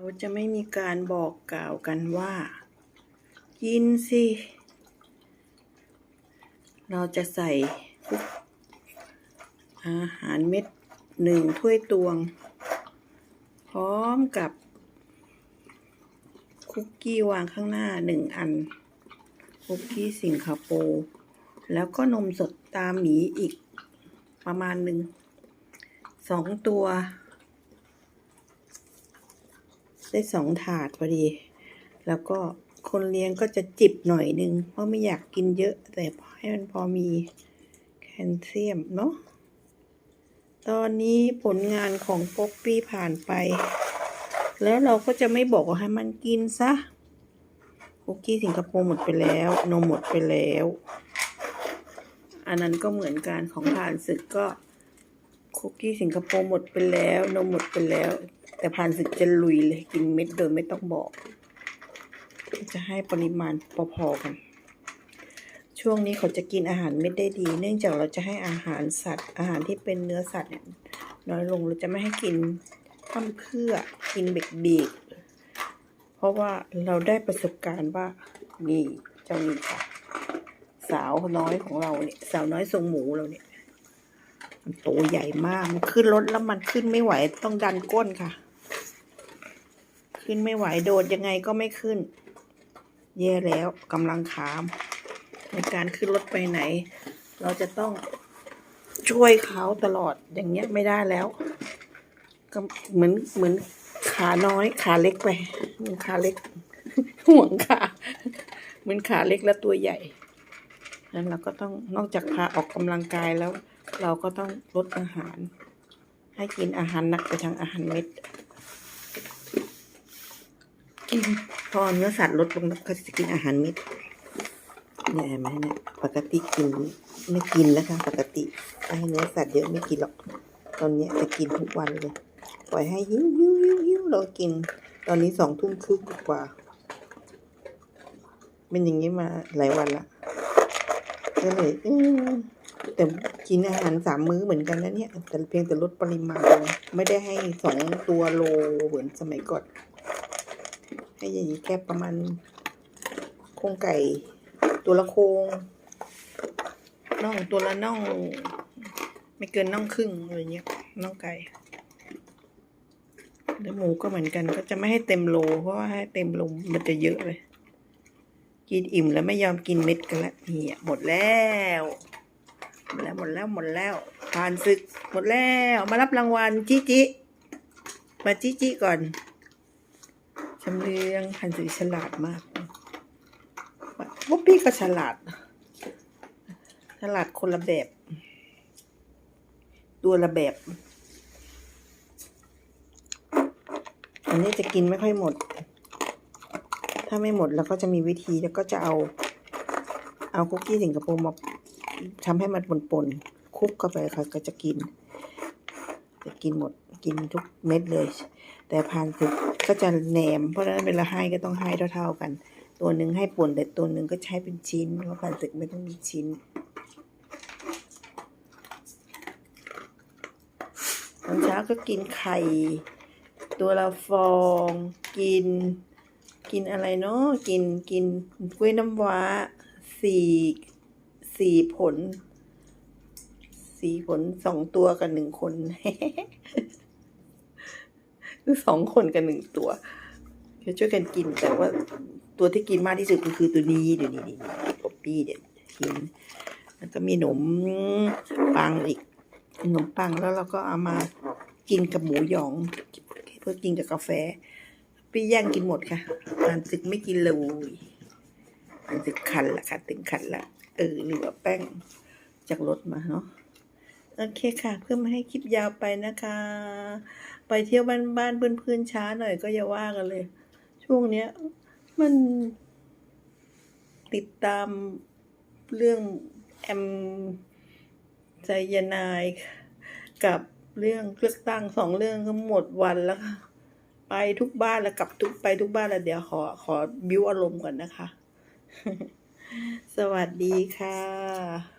เราจะไม่มีการบอกกล่าวกันว่า กินสิ เราจะใส่อาหารเม็ดหนึ่งถ้วยตวง พร้อมกับ คุกกี้วางข้างหน้าหนึ่งอัน คุกกี้สิงคโปร์แล้วก็นมสดตามหมีอีกประมาณหนึ่งสองตัว ได้สองถาดพอดี แล้วก็คนเลี้ยงก็จะจิบหน่อยนึง เพราะไม่อยากกินเยอะ แต่ให้มันพอมีแคลเซียมเนาะ ตอนนี้ผลงานของป๊อปปี้ผ่านไป แล้วเราก็จะไม่บอกว่าให้มันกินซะคุกกี้สิงคโปร์หมดไปแล้ว นมหมดไปแล้ว อันนั้นก็เหมือนกันของผ่านศึกก็ คุกกี้สิงคโปร์หมดไปแล้วนมหมดไปแล้ว แต่ผ่านศึกจะลุยเลยกินเม็ดโดยไม่ต้องบอก จะให้ปริมาณพอๆกัน ช่วงนี้เขาจะกินอาหารเม็ดได้ดี เนื่องจากเราจะให้อาหารสัตว์ อาหารที่เป็นเนื้อสัตว์เนี่ยน้อยลงเราจะไม่ให้กินทำเพื่อกินเบกเบกเพราะว่าเราได้ประสบการณ์ว่านี่เจ้านี่ค่ะสาวน้อยของเราเนี่ยสาวน้อยทรงหมูเราเนี่ย มันโตใหญ่มาก มันขึ้นรถแล้วมันขึ้นไม่ไหว ต้องดันก้นค่ะ ขึ้นไม่ไหวโดดยังไงก็ไม่ขึ้น แย่แล้วกำลังขาม ในการขึ้นรถไปไหน เราจะต้องช่วยเขาตลอดอย่างเงี้ยไม่ได้แล้ว ก็เหมือนเหมือนขาน้อยขาเล็กไปเหมือนขาเล็ก ห่วงขาเหมือนขาเล็กแล้วตัวใหญ่นั้นเราก็ต้องนอกจากพาออกกำลังกายแล้ว เราก็ต้องลดอาหาร ให้กินอาหารหนักไปทางอาหารเม็ด กินพอเนื้อสัตว์ลดลงแล้วก็จะกินอาหารเม็ดเนี่ยเห็นไหมเนี่ยปกติกินไม่กินแล้วค่ะปกติให้เนื้อสัตว์เยอะไม่กินหรอก ตอนเนี้ยจะกินทุกวันเลยปล่อยให้หิวหิวหิวหิวเรากิน ตอนนี้สองทุ่มครึ่งกว่าเป็นอย่างนี้มาหลายวันละก็เลยเออ แต่กินอาหารสามมื้อเหมือนกันนะเนี่ย แต่เพียงแต่ลดปริมาณ ไม่ได้ให้สองตัวโลเหมือนสมัยก่อน ให้อย่างนี้แค่ประมาณโครงไก่ ตัวละโครงน่องตัวละน่อง ไม่เกินน่องครึ่งอะไรเงี้ยน่องไก่แล้วหมูก็เหมือนกันก็จะไม่ให้เต็มโล เพราะว่าให้เต็มโลมันจะเยอะเลย กินอิ่มแล้วไม่ยอมกินเม็ดกันละนี่อะหมดแล้ว หมดแล้วหมดแล้วหมดแล้วผ่านศึกหมดแล้วมารับรางวัลจิจิมาจิจิก่อนชำเลืองผ่านศึกฉลาดมากพวกพี่ก็ฉลาด ฉลาดคนละแบบ ตัวละแบบ อันนี้จะกินไม่ค่อยหมด ถ้าไม่หมดเราก็จะมีวิธีแล้วก็จะเอา เอาคุกกี้สิงคโปร์มา ทำให้มันปนๆคลุกเข้าไปค่ะก็จะกิน จะกินหมดกินทุกเม็ดเลย แต่พานสึกก็จะแหนม เพราะฉะนั้นเวลาให้ก็ต้องให้เท่า ๆกัน ตัวหนึ่งให้ป่นแต่ตัวหนึ่งก็ใช้เป็นชิ้น เพราะพานสึกไม่ต้องมีชิ้นตอนเช้าก็กินไข่ ตัวละฟอง กิน กินอะไรเนาะกินกินกล้วยน้ำว้าสี่ สี่ผล สี่ผลสองตัวกับหนึ่งคนคือสองคนกับหนึ่งตัวก็ช่วยกันกินแต่ว่าตัวที่กินมากที่สุดก็คือตัวนี้เดี๋ยวนี้นี่ป๊อปปี้เดี๋ยวกินแล้วก็มีขนมปังอีกขนมปังแล้วเราก็เอามากินกับหมูหยอง เพื่อกินกับกาแฟ พี่ย่างกินหมดค่ะอ่านศึกไม่กินเลยอ่านศึกขันละค่ะ ถึงขันละ เออเหลือแป้งจากรถมาเนาะโอเคค่ะ เพื่อไม่ให้คลิปยาวไปนะคะ ไปเที่ยวบ้านบ้านเพื่อนๆช้าหน่อยก็อย่าว่ากันเลย ช่วงเนี้ย มันติดตามเรื่องแอมไซยานายกับเรื่องเลือกตั้งสองเรื่องก็หมดวันแล้วค่ะไปทุกบ้านแล้วกลับทุกไปทุกบ้านแล้วเดี๋ยวขอขอบิวอารมณ์ก่อนนะคะ สวัสดีค่ะ